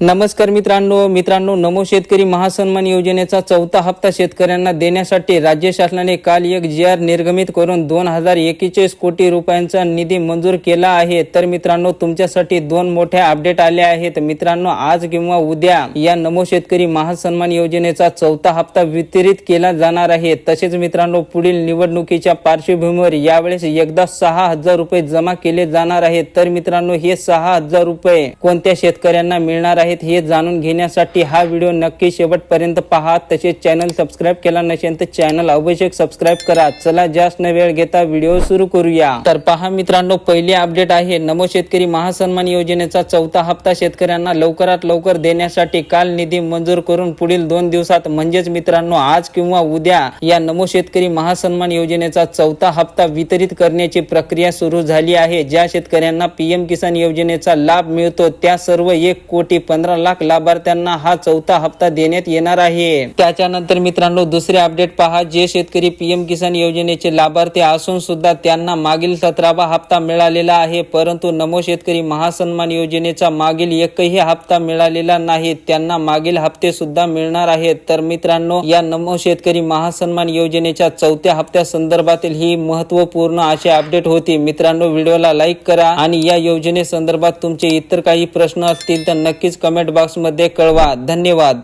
नमस्कार मित्रांनो मित्रांनो नमो शेतकरी महासन्मान योजनेचा चौथा हप्ता शेतकऱ्यांना देण्यासाठी राज्य शासनाने काल एक जी आर निर्गमित करून दोन हजार एकेचाळीस कोटी रुपयांचा निधी मंजूर केला आहे. तर मित्रांनो तुमच्यासाठी दोन मोठ्या अपडेट आल्या आहेत. मित्रांनो आज किंवा उद्या या नमो शेतकरी महासन्मान योजनेचा चौथा हप्ता वितरित केला जाणार आहे. तसेच मित्रांनो पुढील निवडणुकीच्या पार्श्वभूमीवर यावेळेस एकदा सहा हजार रुपये जमा केले जाणार आहेत. तर मित्रांनो हे सहा हजार रुपये कोणत्या शेतकऱ्यांना मिळणार आहे आहेत हे जाणून घेण्यासाठी हा व्हिडिओ नक्की शेवटपर्यंत पहा. तसेच चॅनल सबस्क्राईब केला नसेल तर चॅनल आवश्यक सबस्क्राईब करा. चला जास्त न वेळ घेता व्हिडिओ सुरू करूया. तर पहा मित्रांनो पहिली अपडेट आहे. नमो शेतकरी महासन्मान योजनेचा चौथा हप्ता शेतकऱ्यांना लवकरात लवकर देण्यासाठी काल निधी मंजूर करून पुढील दोन दिवसात म्हणजेच मित्रांनो आज किंवा उद्या या नमो शेतकरी महासन्मान योजनेचा चौथा हप्ता वितरित करण्याची प्रक्रिया सुरू झाली आहे. ज्या शेतकऱ्यांना पीएम किसान योजनेचा लाभ मिळतो त्या सर्व एक कोटी पंधरा लाख लाभार्थ्यांना हा चौथा हप्ता देण्यात येणार आहे. त्याच्यानंतर मित्रांनो दुसरे अपडेट पहा. जे शेतकरी पीएम किसान योजनेचे लाभार्थी असून सुद्धा त्यांना मागील सतरावा हप्ता मिळालेला आहे. परंतु नमो शेतकरी महासन्मान योजनेचा मागील एकही हप्ता मिळालेला नाही. त्यांना मागील हप्ते सुद्धा मिळणार आहेत. तर मित्रांनो या नमो शेतकरी महासन्मान योजनेच्या चौथ्या हप्त्या संदर्भातील ही महत्त्वपूर्ण अशी अपडेट होती. मित्रांनो व्हिडिओला लाईक करा आणि या योजने संदर्भात तुमचे इतर काही प्रश्न असतील तर नक्कीच कमेंट बॉक्समध्ये कळवा. धन्यवाद.